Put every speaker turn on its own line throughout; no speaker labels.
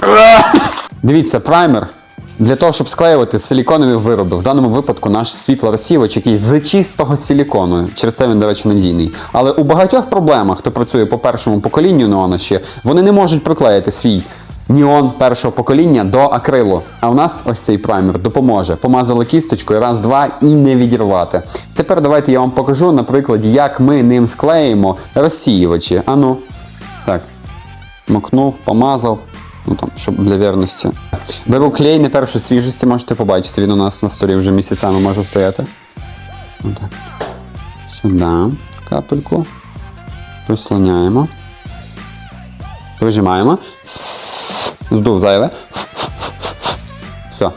Дивіться, праймер. Для того, щоб склеювати силіконові вироби, в даному випадку наш світлорозсівач, який з чистого силікону, через це він, до речі, надійний. Але у багатьох проблемах, хто працює по першому поколінню неона ще, вони не можуть приклеїти свій Ніон першого покоління до акрилу. А в нас ось цей праймер допоможе. Помазали кісточкою раз, два і не відірвати. Тепер давайте я вам покажу на прикладі, як ми ним склеїмо розсіювачі. Ану, так. Макнув, помазав. Ну там, щоб для вірності. Беру клей не першої свіжості, можете побачити. Він у нас на столі вже місяцями може стояти. Отак. Сюди капельку. Прислоняємо. Прижимаємо. Здув зайве. Все.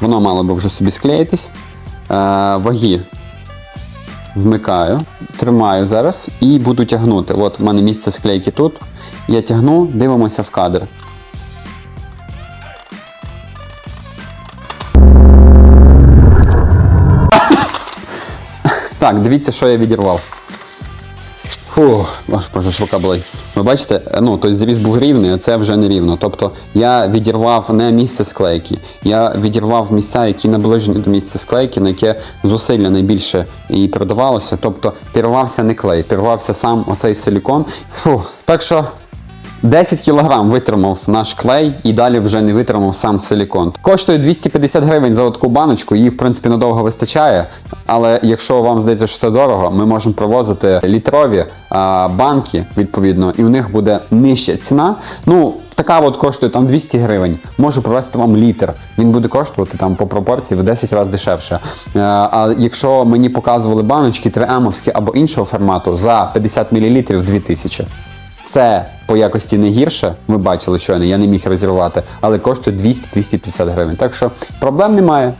Воно мало би вже собі склеїтись. Е, ваги вмикаю, тримаю зараз і буду тягнути. От в мене місце склейки тут. Я тягну, дивимося в кадр. Так, дивіться, що я відірвав. Фух, боже, рука болить. Ви бачите, ну тобто зріз був рівний, а це вже не рівно. Тобто я відірвав не місце склейки, я відірвав місця, які наближені до місця склейки, на яке зусилля найбільше і передавалося. Тобто пірвався не клей, пірвався сам оцей силікон. Фух, так що 10 кілограм витримав наш клей і далі вже не витримав сам силікон. Коштує 250 гривень за таку баночку, її в принципі надовго вистачає. Але якщо вам здається, що це дорого, ми можемо привозити літрові а, банки, відповідно, і у них буде нижча ціна. Ну, така от коштує там 200 гривень. Можу привезти вам літр. Він буде коштувати там по пропорції в 10 разів дешевше. Е, А якщо мені показували баночки 3М або іншого формату за 50 мл 2000. Це по якості не гірше, Ми бачили щойно, я не міг розірвати, але коштує 200-250 гривень. Так що проблем немає.